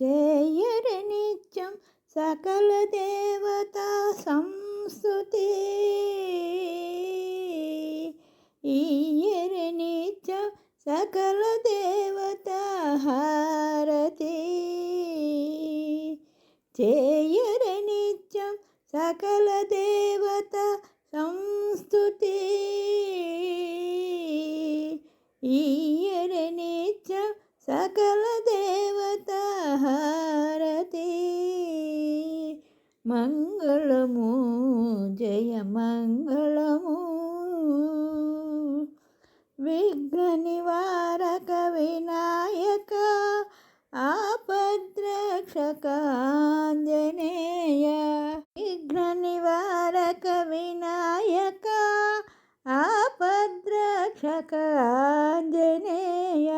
చేయరి నిత్యం సకల దేవతా సంస్థుతి ఈయరి నిత్యం సకల దేవతా హారతి. చేయరి నిత్యం సకల దేవత సంస్థుతి ఈయరి నిత్యం సకల దేవత మంగళము జయ మంగళము. విఘ్న నివారక వినాయక ఆపద్రక్షక ఆంజనేయ విఘ్న నివారక వినాయక ఆపద్రక్షక ఆంజనేయ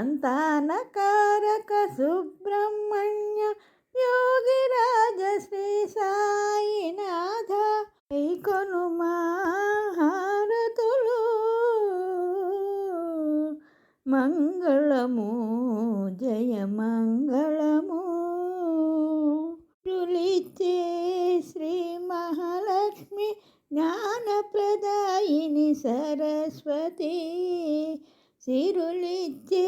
సంతానకారక సుబ్రహ్మణ్య యోగిరాజ శ్రీ సాయినాథ కొను మారతులు మంగళము జయ మంగళము. రులిచ్చే శ్రీ మహాలక్ష్మి జ్ఞానప్రదాయిని సరస్వతి. సిరులిచ్చే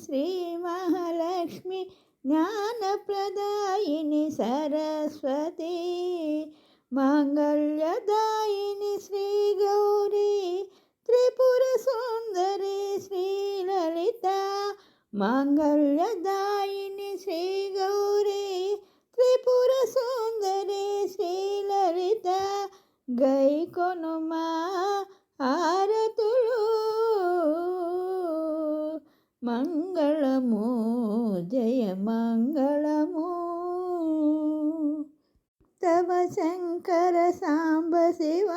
శ్రీ మహాలక్ష్మి జ్ఞానప్రదాయిని సరస్వతి మాంగళ్యదాయిని శ్రీ గౌరీ త్రిపుర సుందరి శ్రీ లలిత మాంగళ్యదాయిని శ్రీ గౌరీ త్రిపుర సుందరి శ్రీలలిత గై కొనుమా ఆరతి మంగళము జయ మంగళము. తవ శంకర సాంబ శివ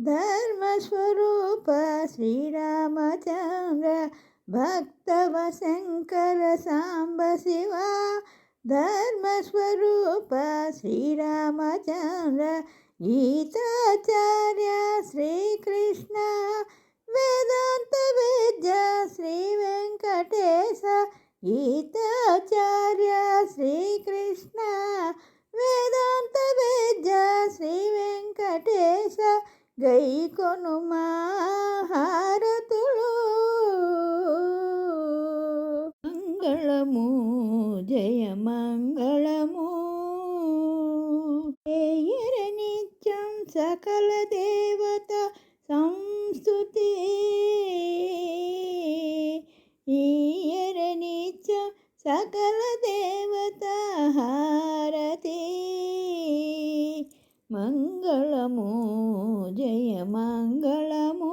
ధర్మస్వరూప శ్రీరామచంద్ర భక్తవ శంకర సాంబ శివ ధర్మస్వరూప శ్రీరామచంద్ర గీతాచార్య శ్రీకృష్ణ గీతాచార్య శ్రీకృష్ణ వేదాంత వేద్య శ్రీ వెంకటేశ గైకొను కొనుమా హారతులు మంగళము జయ మంగళము. ఏయర నిత్యం సకల దేవత సంస్థుతి ఈయర నిత్యం సకల దేవత హారతి మంగళము జయ మంగళము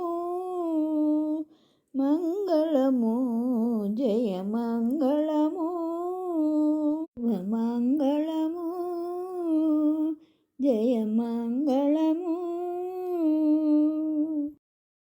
మంగళము జయ మంగళము మంగళము జయ మంగళ